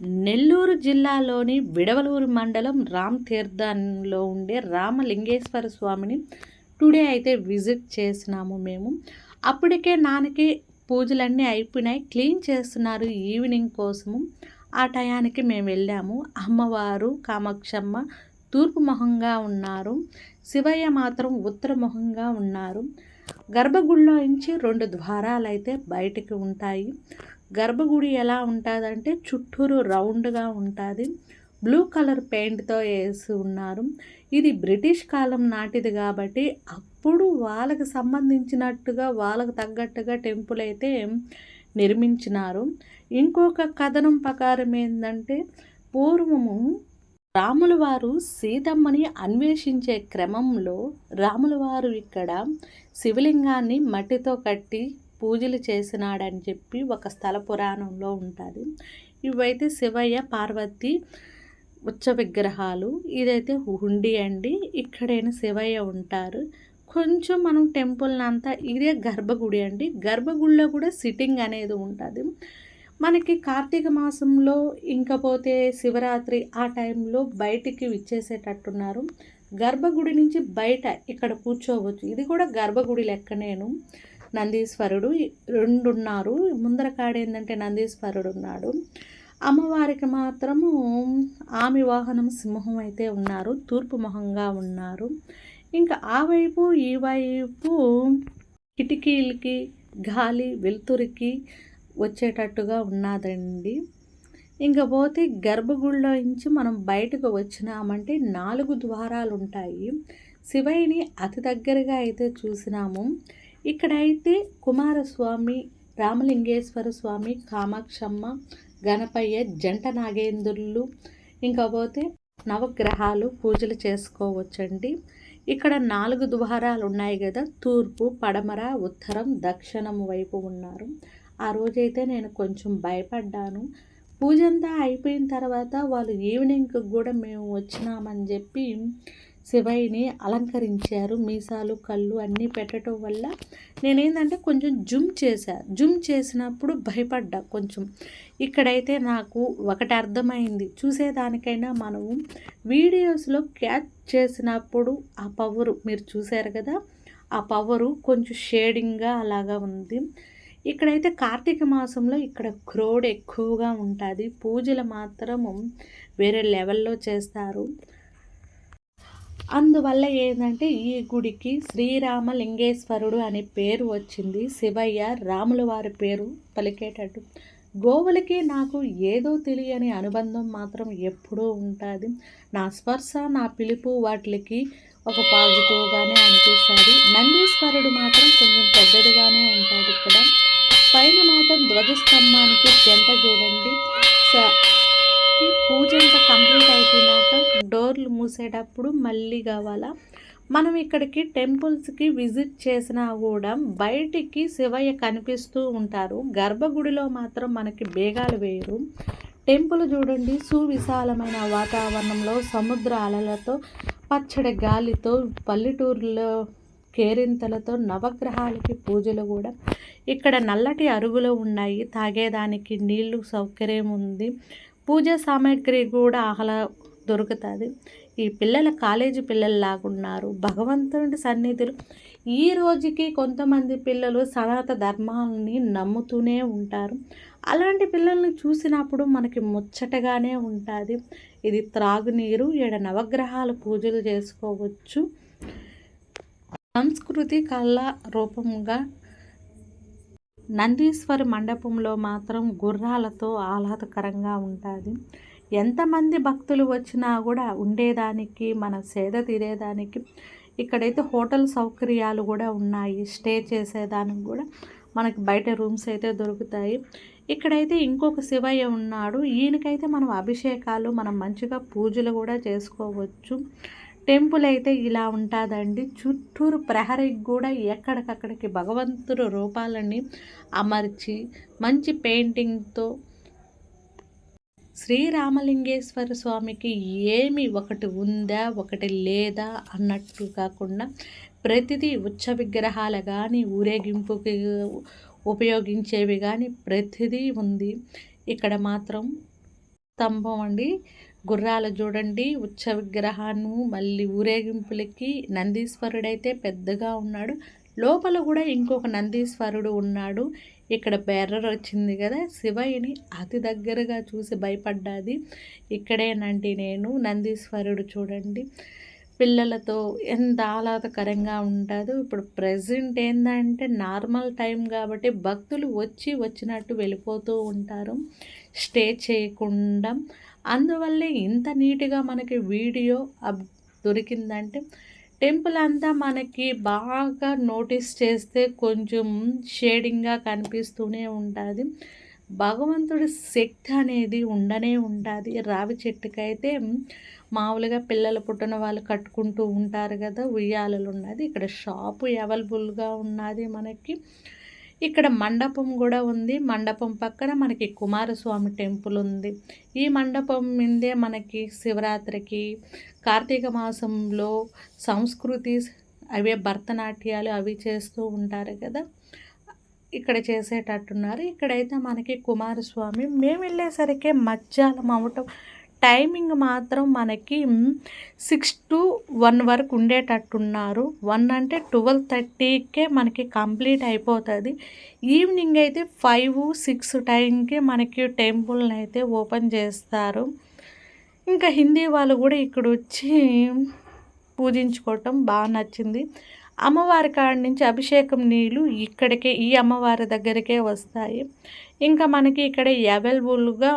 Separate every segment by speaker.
Speaker 1: నెల్లూరు జిల్లాలోని విడవలూరు మండలం రామ్ తీర్థంలో ఉండే రామలింగేశ్వర స్వామిని టుడే అయితే విజిట్ చేసినాము మేము. అప్పటికే నాన్నకి పూజలన్నీ అయిపోయినాయి. క్లీన్ చేస్తున్నారు ఈవినింగ్ కోసము. ఆ టయానికి మేము వెళ్ళాము. అమ్మవారు కామాక్షమ్మ తూర్పు మొహంగా ఉన్నారు. శివయ్య మాత్రం ఉత్తర మొహంగా ఉన్నారు. గర్భగుడిలో నుంచి రెండు ద్వారాలు అయితే బయటికి ఉంటాయి. గర్భగుడి ఎలా ఉంటుందంటే చుట్టూరు రౌండ్గా ఉంటుంది. బ్లూ కలర్ పెయింట్తో వేసి ఉన్నారు. ఇది బ్రిటిష్ కాలం నాటిది కాబట్టి అప్పుడు వాళ్ళకి సంబంధించినట్టుగా వాళ్ళకు తగ్గట్టుగా టెంపుల్ అయితే నిర్మించినారు. ఇంకొక కథనం ప్రకారం ఏంటంటే పూర్వము రాముల వారు సీతమ్మని అన్వేషించే క్రమంలో రాముల వారు ఇక్కడ శివలింగాన్ని మట్టితో కట్టి పూజలు చేసినాడని చెప్పి ఒక స్థల పురాణంలో ఉంటుంది. ఇవైతే శివయ్య పార్వతి ఉచ్చ విగ్రహాలు ఇదైతే హుండి అండి. ఇక్కడైనా శివయ్య ఉంటారు. కొంచెం మనం టెంపుల్ని అంతా ఇదే గర్భగుడి అండి. గర్భగుడిలో కూడా సిట్టింగ్ అనేది ఉంటుంది. మనకి కార్తీక మాసంలో ఇంకపోతే శివరాత్రి ఆ టైంలో బయటికి విచ్చేసేటట్టున్నారు. గర్భగుడి నుంచి బయట ఇక్కడ కూర్చోవచ్చు. ఇది కూడా గర్భగుడి లెక్కనేను నందీశ్వరుడు రెండు ఉన్నారు ముందర కాడ ఏంటంటే నందీశ్వరుడు ఉన్నాడు. అమ్మవారికి మాత్రము ఆమె వాహనం సింహం అయితే ఉన్నారు. తూర్పు మొహంగా ఉన్నారు. ఇంకా ఆ వైపు ఈ వైపు కిటికీలకి గాలి వెలుతురికి వచ్చేటట్టుగా ఉన్నదండి. ఇంకా పోతే గర్భగుడిలో నుంచి మనం బయటకు వచ్చినామంటే నాలుగు ద్వారాలు ఉంటాయి శివయ్యని అతి దగ్గరగా అయితే చూసినాము. ఇక్కడైతే కుమారస్వామి రామలింగేశ్వర స్వామి కామాక్షమ్మ గణపయ్య జంట నాగేంద్రులు ఇంకా పోతే నవగ్రహాలు పూజలు చేసుకోవచ్చండి. ఇక్కడ నాలుగు ద్వారాలు ఉన్నాయి కదా తూర్పు పడమర ఉత్తరం దక్షిణం వైపు ఉన్నారు. ఆ రోజైతే నేను కొంచెం భయపడ్డాను. పూజ అంతా అయిపోయిన తర్వాత వాళ్ళు ఈవినింగ్కి కూడా మేము వచ్చినామని చెప్పి శివయ్యని అలంకరించారు. మీసాలు కళ్ళు అన్నీ పెట్టడం వల్ల నేనేంటంటే కొంచెం జుమ్ చేశా. జుమ్ చేసినప్పుడు భయపడ్డా కొంచెం. ఇక్కడైతే నాకు ఒకటి అర్థమైంది. చూసేదానికైనా మనము వీడియోస్లో క్యాచ్ చేసినప్పుడు ఆ పవరు మీరు చూశారు కదా ఆ పవరు కొంచెం షేడింగ్గా అలాగా ఉంది. ఇక్కడైతే కార్తీక మాసంలో ఇక్కడ క్రోడ్ ఎక్కువగా ఉంటుంది. పూజలు మాత్రము వేరే లెవెల్లో చేస్తారు. అందువల్ల ఏంటంటే ఈ గుడికి శ్రీరామ లింగేశ్వరుడు అనే పేరు వచ్చింది. శివయ్య రాముల వారి పేరు పలికేటట్టు. గోవులకి నాకు ఏదో తెలియని అనుబంధం మాత్రం ఎప్పుడూ ఉంటుంది. నా స్పర్శ నా పిలుపు వాటికి ఒక పాజిటివ్గానే అనిపిస్తుంది. నందీశ్వరుడు మాత్రం కొంచెం పెద్దదిగానే ఉంటుంది ఇక్కడ. పైన మాత్రం ధ్వజస్తంభానికి జంట చూడండి. పూజ అంతా కంప్లీట్ అయిపోయినాక డోర్లు మూసేటప్పుడు మళ్ళీ కావాలా? మనం ఇక్కడికి టెంపుల్స్కి విజిట్ చేసినా కూడా బయటికి శివయ్య కనిపిస్తూ ఉంటారు. గర్భగుడిలో మాత్రం మనకి బేగాలు వేయరు. టెంపుల్ చూడండి సువిశాలమైన వాతావరణంలో సముద్ర అలలతో పచ్చడి గాలితో పల్లెటూరులో కేరింతలతో నవగ్రహాలకి పూజలు కూడా. ఇక్కడ నల్లటి అరుగులు ఉన్నాయి. తాగేదానికి నీళ్ళు సౌకర్యం ఉంది. పూజ సామాగ్రి కూడా ఆహ్లా దొరుకుతుంది. ఈ పిల్లల కాలేజీ పిల్లల్లాగా ఉన్నారు భగవంతుడి సన్నిధులు ఈ రోజుకి కొంతమంది పిల్లలు సనాత ధర్మాలని నమ్ముతూనే ఉంటారు. అలాంటి పిల్లల్ని చూసినప్పుడు మనకి ముచ్చటగానే ఉంటుంది. ఇది త్రాగునీరు ఈడ నవగ్రహాలు పూజలు చేసుకోవచ్చు. సంస్కృతి కళ రూపంగా నందీశ్వరి మండపంలో మాత్రం గుర్రాలతో ఆహ్లాదకరంగా ఉంటుంది. ఎంతమంది భక్తులు వచ్చినా కూడా ఉండేదానికి మన సేద తీరేదానికి ఇక్కడైతే హోటల్ సౌకర్యాలు కూడా ఉన్నాయి. స్టే చేసేదానికి కూడా మనకి బయట రూమ్స్ అయితే దొరుకుతాయి. ఇక్కడైతే ఇంకొక శివయ్య ఉన్నాడు. ఈయనకైతే మనం అభిషేకాలు మనం మంచిగా పూజలు కూడా చేసుకోవచ్చు. టెంపుల్ అయితే ఇలా ఉంటుందండి. చుట్టూరు ప్రహరికి కూడా ఎక్కడికక్కడికి భగవంతుడు రూపాలని అమర్చి మంచి పెయింటింగ్తో శ్రీరామలింగేశ్వర స్వామికి ఏమి ఒకటి ఉందా ఒకటి లేదా అన్నట్టు కాకుండా ప్రతిదీ ఉచ్చ విగ్రహాలు కానీ ఊరేగింపుకి ఉపయోగించేవి కానీ ప్రతిదీ ఉంది. ఇక్కడ మాత్రం స్తంభం అండి. గుర్రాలు చూడండి. ఉచ్చ విగ్రహాన్ని మళ్ళీ ఊరేగింపులకి నందీశ్వరుడైతే పెద్దగా ఉన్నాడు. లోపల కూడా ఇంకొక నందీశ్వరుడు ఉన్నాడు. ఇక్కడ బెర్రర్ వచ్చింది కదా శివయ్యని అతి దగ్గరగా చూసి భయపడ్డాది. ఇక్కడేనండి నేను నందీశ్వరుడు చూడండి. పిల్లలతో ఎంత ఆహ్లాదకరంగా ఉంటుందో ఇప్పుడు ప్రజెంట్ ఏంటంటే నార్మల్ టైం కాబట్టి భక్తులు వచ్చి వచ్చినట్టు వెళ్ళిపోతూ ఉంటారు. స్టే చేయకుండా అందువల్లే ఇంత నీట్గా మనకి వీడియో దొరికిందంటే టెంపుల్ అంతా మనకి బాగా నోటీస్ చేస్తే కొంచెం షేడింగ్గా కనిపిస్తూనే ఉంటుంది. భగవంతుడి శక్తి అనేది ఉండనే ఉంటుంది. రావి చెట్టుకైతే మామూలుగా పిల్లలు పుట్టిన వాళ్ళు కట్టుకుంటూ ఉంటారు కదా ఉయ్యాలలు ఉన్నది ఇక్కడ షాపు అవైలబుల్గా ఉన్నది మనకి. ఇక్కడ మండపం కూడా ఉంది. మండపం పక్కన మనకి కుమారస్వామి టెంపుల్ ఉంది. ఈ మండపం మీదే మనకి శివరాత్రికి కార్తీక మాసంలో సంస్కృతి అవే భరతనాట్యాలు అవి చేస్తూ ఉంటారు కదా. ఇక్కడ చేసేటట్టున్నారు. ఇక్కడైతే మనకి కుమారస్వామి. మేము వెళ్ళేసరికి మధ్యాహ్నం అవటం టైమింగ్ మాత్రం మనకి సిక్స్ టు వన్ వరకు ఉండేటట్టున్నారు. వన్ అంటే ట్వెల్వ్ థర్టీకే మనకి కంప్లీట్ అయిపోతుంది. ఈవినింగ్ అయితే ఫైవ్ సిక్స్ టైంకి మనకి టెంపుల్ని అయితే ఓపెన్ చేస్తారు. ఇంకా హిందీ వాళ్ళు కూడా ఇక్కడ వచ్చి పూజించుకోవటం బాగా నచ్చింది. అమ్మవారి కాడ నుంచి అభిషేకం నీళ్ళు ఇక్కడికే ఈ అమ్మవారి దగ్గరికే వస్తాయి. ఇంకా మనకి ఇక్కడ అవైలబుల్గా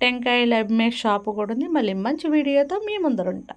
Speaker 1: టెంకాయ టెంకాయలు మేక్ షాపు కూడా ఉంది. మళ్ళీ మంచి వీడియోతో మీ ముందరుంటా